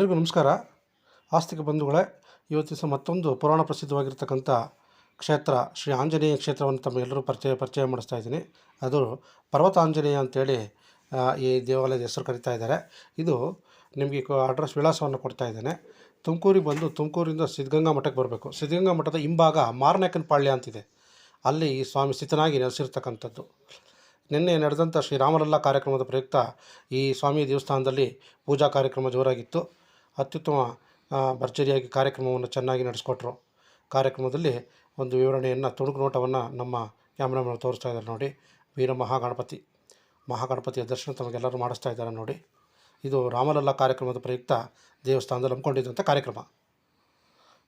ಎಲ್ರಿಗೂ ನಮಸ್ಕಾರ. ಆಸ್ತಿಕ ಬಂಧುಗಳೇ, ಇವತ್ತು ದಿವಸ ಮತ್ತೊಂದು ಪುರಾಣ ಪ್ರಸಿದ್ಧವಾಗಿರ್ತಕ್ಕಂಥ ಕ್ಷೇತ್ರ, ಶ್ರೀ ಆಂಜನೇಯ ಕ್ಷೇತ್ರವನ್ನು ತಮ್ಮ ಎಲ್ಲರೂ ಪರಿಚಯ ಪರಿಚಯ ಮಾಡಿಸ್ತಾ ಇದ್ದೀನಿ. ಅದು ಪರ್ವತ ಆಂಜನೇಯ ಅಂತೇಳಿ ಈ ದೇವಾಲಯದ ಹೆಸರು ಕರಿತಾ ಇದ್ದಾರೆ. ಇದು ನಿಮಗೆ ಅಡ್ರೆಸ್ ವಿಳಾಸವನ್ನು ಕೊಡ್ತಾ ಇದ್ದೇನೆ. ತುಮಕೂರಿಗೆ ಬಂದು ತುಮಕೂರಿಂದ ಸಿದ್ಧಗಂಗಾ ಮಠಕ್ಕೆ ಬರಬೇಕು. ಸಿದ್ಧಗಂಗಾ ಮಠದ ಹಿಂಭಾಗ ಮಾರನಾಯಕನ ಪಾಳ್ಯ ಅಂತಿದೆ. ಅಲ್ಲಿ ಈ ಸ್ವಾಮಿ ಸ್ಥಿತನಾಗಿ ನೆಲೆಸಿರ್ತಕ್ಕಂಥದ್ದು. ನಿನ್ನೆ ನಡೆದಂಥ ಶ್ರೀರಾಮಲಲ್ಲ ಕಾರ್ಯಕ್ರಮದ ಪ್ರಯುಕ್ತ ಈ ಸ್ವಾಮಿ ದೇವಸ್ಥಾನದಲ್ಲಿ ಪೂಜಾ ಕಾರ್ಯಕ್ರಮ ಜೋರಾಗಿತ್ತು. ಅತ್ಯುತ್ತಮ ಭರ್ಜರಿಯಾಗಿ ಕಾರ್ಯಕ್ರಮವನ್ನು ಚೆನ್ನಾಗಿ ನಡೆಸ್ಕೊಟ್ರು. ಕಾರ್ಯಕ್ರಮದಲ್ಲಿ ಒಂದು ವಿವರಣೆಯನ್ನು, ತುಣುಕು ನೋಟವನ್ನು ನಮ್ಮ ಕ್ಯಾಮ್ರಾಮನ್ ತೋರಿಸ್ತಾ ಇದ್ದಾರೆ ನೋಡಿ. ವೀರ ಮಹಾಗಣಪತಿ. ಮಹಾಗಣಪತಿಯ ದರ್ಶನ ತಮಗೆಲ್ಲರೂ ಮಾಡಿಸ್ತಾ ಇದ್ದಾರೆ ನೋಡಿ. ಇದು ರಾಮಲಲ್ಲ ಕಾರ್ಯಕ್ರಮದ ಪ್ರಯುಕ್ತ ದೇವಸ್ಥಾನದಲ್ಲಿ ಹಮ್ಮಿಕೊಂಡಿದ್ದಂಥ ಕಾರ್ಯಕ್ರಮ.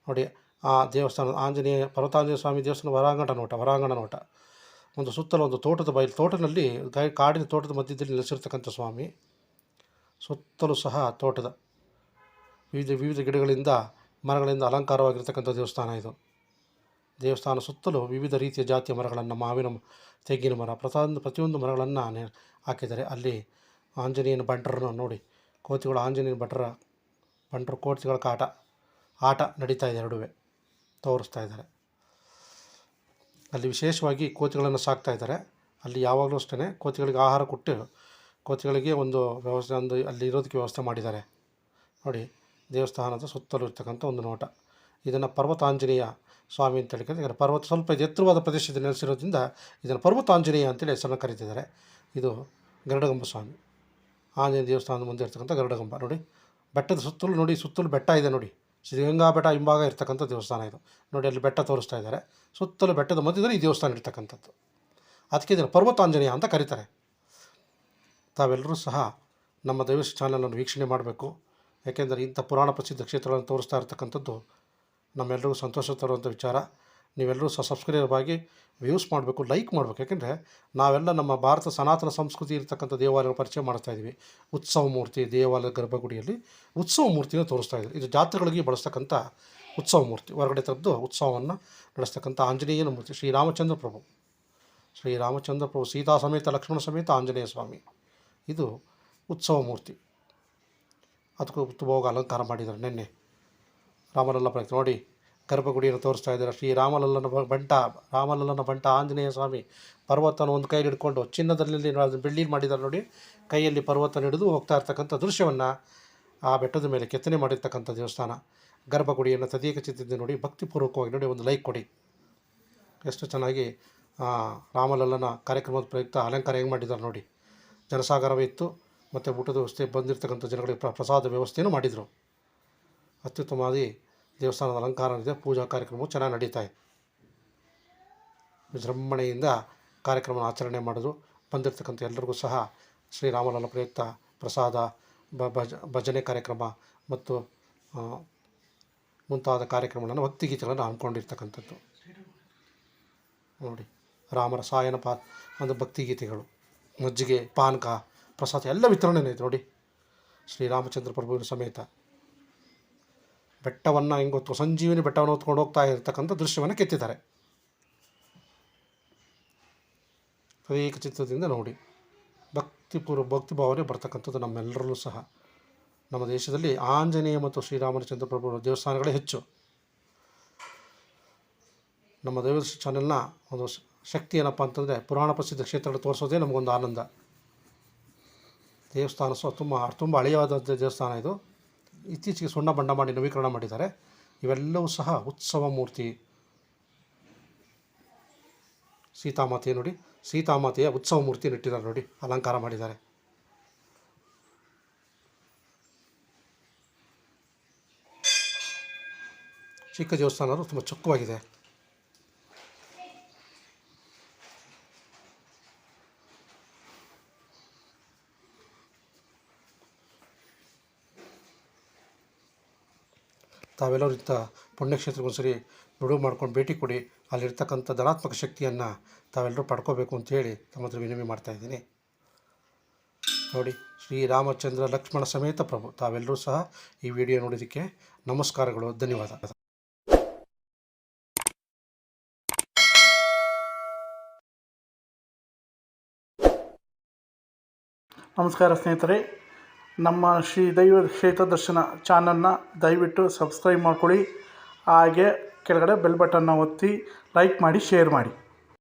ನೋಡಿ, ಆ ದೇವಸ್ಥಾನ, ಆಂಜನೇಯ, ಪರ್ವತಾಂಜನೇಯ ಸ್ವಾಮಿ ದೇವಸ್ಥಾನ ಹೊರಾಂಗಣ ನೋಟ ಹೊರಾಂಗಣ ನೋಟ. ಒಂದು ಸುತ್ತಲೂ ಒಂದು ತೋಟದ ಬಯಲು ತೋಟದಲ್ಲಿ ಕಾಡಿನ ತೋಟದ ಮಧ್ಯದಲ್ಲಿ ನೆಲೆಸಿರ್ತಕ್ಕಂಥ ಸ್ವಾಮಿ. ಸುತ್ತಲೂ ಸಹ ತೋಟದ. ವಿವಿಧ ವಿವಿಧ ಗಿಡಗಳಿಂದ ಮರಗಳಿಂದ ಅಲಂಕಾರವಾಗಿರ್ತಕ್ಕಂಥ ದೇವಸ್ಥಾನ ಇದು. ದೇವಸ್ಥಾನ ಸುತ್ತಲೂ ವಿವಿಧ ರೀತಿಯ ಜಾತಿಯ ಮರಗಳನ್ನು, ಮಾವಿನ ತೆಂಗಿನ ಮರ ಪ್ರತಿಯೊಂದು ಪ್ರತಿಯೊಂದು ಮರಗಳನ್ನು ಹಾಕಿದ್ದಾರೆ. ಅಲ್ಲಿ ಆಂಜನೇಯನ ಬಂಟರನ್ನು ನೋಡಿ, ಕೋತಿಗಳು ಆಂಜನೇಯನ ಭಟ್ರ ಬಂಟರು ಕೋತಿಗಳ ಕಾಟ, ಆಟ ನಡೀತಾ ಇದೆ ಎರಡುವೆ ತೋರಿಸ್ತಾ ಇದ್ದಾರೆ. ಅಲ್ಲಿ ವಿಶೇಷವಾಗಿ ಕೋತಿಗಳನ್ನು ಸಾಕ್ತಾ ಇದ್ದಾರೆ. ಅಲ್ಲಿ ಯಾವಾಗಲೂ ಅಷ್ಟೇ ಕೋತಿಗಳಿಗೆ ಆಹಾರ ಕೊಟ್ಟು, ಕೋತಿಗಳಿಗೆ ಒಂದು ವ್ಯವಸ್ಥೆ, ಒಂದು ಅಲ್ಲಿ ಇರೋದಕ್ಕೆ ವ್ಯವಸ್ಥೆ ಮಾಡಿದ್ದಾರೆ. ನೋಡಿ ದೇವಸ್ಥಾನದ ಸುತ್ತಲೂ ಇರ್ತಕ್ಕಂಥ ಒಂದು ನೋಟ. ಇದನ್ನು ಪರ್ವತಾಂಜನೇಯ ಸ್ವಾಮಿ ಅಂತ ಹೇಳ್ಕೊಂಡು ಪರ್ವತ ಸ್ವಲ್ಪ ಎತ್ತರವಾದ ಪ್ರದೇಶದಲ್ಲಿ ನೆಲೆಸಿರೋದ್ರಿಂದ ಇದನ್ನು ಪರ್ವತಾಂಜನೇಯ ಅಂತೇಳಿ ಹೆಸರನ್ನು ಕರೀತಿದ್ದಾರೆ. ಇದು ಗರುಡಗಂಬ ಸ್ವಾಮಿ. ಆಂಜನೇಯ ದೇವಸ್ಥಾನದ ಮುಂದೆ ಇರ್ತಕ್ಕಂಥ ಗರುಡಗಂಬ. ನೋಡಿ, ಬೆಟ್ಟದ ಸುತ್ತಲೂ ನೋಡಿ, ಸುತ್ತಲೂ ಬೆಟ್ಟ ಇದೆ ನೋಡಿ. ಶ್ರೀಗಂಗಾ ಬೆಟ್ಟ ಹಿಂಭಾಗ ಇರ್ತಕ್ಕಂಥ ದೇವಸ್ಥಾನ ಇದು. ನೋಡಿ, ಅಲ್ಲಿ ಬೆಟ್ಟ ತೋರಿಸ್ತಾ ಇದ್ದಾರೆ. ಸುತ್ತಲೂ ಬೆಟ್ಟದ ಮಧ್ಯದಲ್ಲಿ ಈ ದೇವಸ್ಥಾನ ಇರ್ತಕ್ಕಂಥದ್ದು. ಅದಕ್ಕೆ ಇದನ್ನು ಪರ್ವತಾಂಜನೇಯ ಅಂತ ಕರೀತಾರೆ. ತಾವೆಲ್ಲರೂ ಸಹ ನಮ್ಮ ದೈವಸ್ ಚಾನಲನ್ನು ವೀಕ್ಷಣೆ ಮಾಡಬೇಕು. ಯಾಕೆಂದರೆ ಇಂಥ ಪುರಾಣ ಪ್ರಸಿದ್ಧ ಕ್ಷೇತ್ರಗಳನ್ನು ತೋರಿಸ್ತಾ ಇರ್ತಕ್ಕಂಥದ್ದು ನಮ್ಮೆಲ್ಲರಿಗೂ ಸಂತೋಷ ತರುವಂಥ ವಿಚಾರ. ನೀವೆಲ್ಲರೂ ಸಹ ಸಬ್ಸ್ಕ್ರೈಬ್ ಆಗಿ ವ್ಯೂಸ್ ಮಾಡಬೇಕು ಲೈಕ್ ಮಾಡಬೇಕು. ಯಾಕೆಂದರೆ ನಾವೆಲ್ಲ ನಮ್ಮ ಭಾರತ ಸನಾತನ ಸಂಸ್ಕೃತಿ ಇರತಕ್ಕಂಥ ದೇವಾಲಯಗಳ ಪರಿಚಯ ಮಾಡ್ತಾ ಇದ್ದೀವಿ. ಉತ್ಸವ ಮೂರ್ತಿ, ದೇವಾಲಯ ಗರ್ಭಗುಡಿಯಲ್ಲಿ ಉತ್ಸವ ಮೂರ್ತಿನ ತೋರಿಸ್ತಾ ಇದ್ದಾರೆ ಇದು ಜಾತ್ರೆಗಳಿಗೆ ಬಳಸ್ತಕ್ಕಂಥ ಉತ್ಸವ ಮೂರ್ತಿ. ಹೊರಗಡೆ ತೆಗೆದು ಉತ್ಸವವನ್ನು ನಡೆಸ್ತಕ್ಕಂಥ ಆಂಜನೇಯನ ಮೂರ್ತಿ. ಶ್ರೀರಾಮಚಂದ್ರ ಪ್ರಭು. ಶ್ರೀರಾಮಚಂದ್ರ ಪ್ರಭು ಸೀತಾ ಸಮೇತ ಲಕ್ಷ್ಮಣ ಸಮೇತ ಆಂಜನೇಯ ಸ್ವಾಮಿ. ಇದು ಉತ್ಸವ ಮೂರ್ತಿ. ಅದಕ್ಕೂ ಹೋಗಿ ಅಲಂಕಾರ ಮಾಡಿದ್ದಾರೆ ನಿನ್ನೆ. ರಾಮಲಲ್ಲ ಪ್ರಯುಕ್ತ ನೋಡಿ, ಗರ್ಭಗುಡಿಯನ್ನು ತೋರಿಸ್ತಾ ಇದ್ದಾರೆ. ಶ್ರೀ ರಾಮಲಲ್ಲನ ಬಂಟ ರಾಮಲಲ್ಲನ ಬಂಟ ಆಂಜನೇಯ ಸ್ವಾಮಿ ಪರ್ವತನ ಒಂದು ಕೈಯಲ್ಲಿ ಹಿಡ್ಕೊಂಡು ಚಿನ್ನದಲ್ಲಿ ಬೆಳ್ಳಿ ಮಾಡಿದ್ದಾರೆ ನೋಡಿ. ಕೈಯಲ್ಲಿ ಪರ್ವತನ ಹಿಡಿದು ಹೋಗ್ತಾ ಇರ್ತಕ್ಕಂಥ ದೃಶ್ಯವನ್ನು ಆ ಬೆಟ್ಟದ ಮೇಲೆ ಕೆತ್ತನೆ ಮಾಡಿರ್ತಕ್ಕಂಥ ದೇವಸ್ಥಾನ. ಗರ್ಭಗುಡಿಯನ್ನು ತದೀಕ ಚಿತ್ತಿದ್ದೆ ನೋಡಿ, ಭಕ್ತಿಪೂರ್ವಕವಾಗಿ ನೋಡಿ, ಒಂದು ಲೈಕ್ ಕೊಡಿ. ಎಷ್ಟು ಚೆನ್ನಾಗಿ ರಾಮಲಲ್ಲನ ಕಾರ್ಯಕ್ರಮದ ಪ್ರಯುಕ್ತ ಅಲಂಕಾರ ಹೆಂಗೆ ಮಾಡಿದ್ದಾರೆ ನೋಡಿ. ಜನಸಾಗರವೇ ಇತ್ತು. ಮತ್ತು ಊಟದ ವ್ಯವಸ್ಥೆ ಬಂದಿರತಕ್ಕಂಥ ಜನಗಳಿಗೆ ಪ್ರ ಪ್ರಸಾದ ವ್ಯವಸ್ಥೆಯನ್ನು ಮಾಡಿದರು. ಅತ್ಯುತ್ತಮವಾಗಿ ದೇವಸ್ಥಾನದ ಅಲಂಕಾರ ಇದೆ ಪೂಜಾ ಕಾರ್ಯಕ್ರಮವು ಚೆನ್ನಾಗಿ ನಡೀತಾ ಇದೆ. ವಿಜೃಂಭಣೆಯಿಂದ ಕಾರ್ಯಕ್ರಮ ಆಚರಣೆ ಮಾಡಿದ್ರು. ಬಂದಿರತಕ್ಕಂಥ ಎಲ್ಲರಿಗೂ ಸಹ ಶ್ರೀರಾಮಲಲ್ಲ ಪ್ರಯುಕ್ತ ಪ್ರಸಾದ ಭಜನೆ ಕಾರ್ಯಕ್ರಮ ಮತ್ತು ಮುಂತಾದ ಕಾರ್ಯಕ್ರಮಗಳನ್ನು ಭಕ್ತಿಗೀತೆಗಳನ್ನು ಹಮ್ಮಿಕೊಂಡಿರ್ತಕ್ಕಂಥದ್ದು. ನೋಡಿ, ರಾಮರ ಸಾಯನ ಪಾ ಒಂದು ಭಕ್ತಿಗೀತೆಗಳು ಮಜ್ಜಿಗೆ, ಪಾನಕ ಪ್ರಸಾದ ಎಲ್ಲ ವಿತರಣೆ ಇದೆ ನೋಡಿ. ಶ್ರೀರಾಮಚಂದ್ರ ಪ್ರಭುವಿನ ಸಮೇತ. ಬೆಟ್ಟವನ್ನು ಹೆಂಗೆ ಹೊತ್ತು ಸಂಜೀವಿನಿ ಬೆಟ್ಟವನ್ನು ಹೊತ್ಕೊಂಡು ಹೋಗ್ತಾ ಇರ್ತಕ್ಕಂಥ ದೃಶ್ಯವನ್ನು ಕೆತ್ತಿದ್ದಾರೆ. ಅನೇಕ ಚಿತ್ರದಿಂದ ನೋಡಿ. ಭಕ್ತಿಪೂರ್ವ, ಭಕ್ತಿ ಭಾವನೆ ಬರ್ತಕ್ಕಂಥದ್ದು ನಮ್ಮೆಲ್ಲರಲ್ಲೂ ಸಹ. ನಮ್ಮ ದೇಶದಲ್ಲಿ ಆಂಜನೇಯ ಮತ್ತು ಶ್ರೀರಾಮಚಂದ್ರ ಪ್ರಭು ದೇವಸ್ಥಾನಗಳೇ ಹೆಚ್ಚು. ನಮ್ಮ ದೇವ ಚಾನೆಲ್ನ ಒಂದು ಶಕ್ತಿ ಏನಪ್ಪ ಅಂತಂದರೆ ಪುರಾಣ ಪ್ರಸಿದ್ಧ ಕ್ಷೇತ್ರಗಳು ತೋರಿಸೋದೇ ನಮಗೊಂದು ಆನಂದ. ದೇವಸ್ಥಾನ ಸಹ ತುಂಬ ತುಂಬ ಹಳೆಯವಾದ ದೇವಸ್ಥಾನ ಇದು. ಇತ್ತೀಚೆಗೆ ಸುಣ್ಣ ಬಣ್ಣ ಮಾಡಿ ನವೀಕರಣ ಮಾಡಿದ್ದಾರೆ. ಇವೆಲ್ಲವೂ ಸಹ ಉತ್ಸವ ಮೂರ್ತಿ. ಸೀತಾಮಾತೆ ನೋಡಿ. ಸೀತಾಮಾತೆಯ ಉತ್ಸವ ಮೂರ್ತಿ ನೆಟ್ಟಿದ್ದಾರೆ ನೋಡಿ. ಅಲಂಕಾರ ಮಾಡಿದ್ದಾರೆ. ಚಿಕ್ಕ ದೇವಸ್ಥಾನ ತುಂಬ ಚೊಕ್ಕವಾಗಿದೆ. ತಾವೆಲ್ಲರೂ ಇಂಥ ಪುಣ್ಯಕ್ಷೇತ್ರಕ್ಕೊಂದ್ಸರಿ ಬಿಡುವು ಮಾಡ್ಕೊಂಡು ಭೇಟಿ ಕೊಡಿ. ಅಲ್ಲಿರ್ತಕ್ಕಂಥ ಧನಾತ್ಮಕ ಶಕ್ತಿಯನ್ನು ತಾವೆಲ್ಲರೂ ಪಡ್ಕೋಬೇಕು ಅಂತೇಳಿ ತಮ್ಮ ಹತ್ರ ವಿನಿಮಯ ಮಾಡ್ತಾಯಿದ್ದೀನಿ ನೋಡಿ ಶ್ರೀರಾಮಚಂದ್ರ ಲಕ್ಷ್ಮಣ ಸಮೇತ ಪ್ರಭು, ತಾವೆಲ್ಲರೂ ಸಹ ಈ ವಿಡಿಯೋ ನೋಡೋದಕ್ಕೆ ನಮಸ್ಕಾರಗಳು, ಧನ್ಯವಾದ. ನಮಸ್ಕಾರ ಸ್ನೇಹಿತರೆ. ನಮ್ಮ ಶ್ರೀ ದೈವ ಕ್ಷೇತ್ರ ದರ್ಶನ ಚಾನಲ್ನ ದಯವಿಟ್ಟು ಸಬ್ಸ್ಕ್ರೈಬ್ ಮಾಡ್ಕೊಳ್ಳಿ. ಹಾಗೆ ಕೆಳಗಡೆ ಬೆಲ್ ಬಟನ್ನ ಒತ್ತಿ ಲೈಕ್ ಮಾಡಿ, ಶೇರ್ ಮಾಡಿ.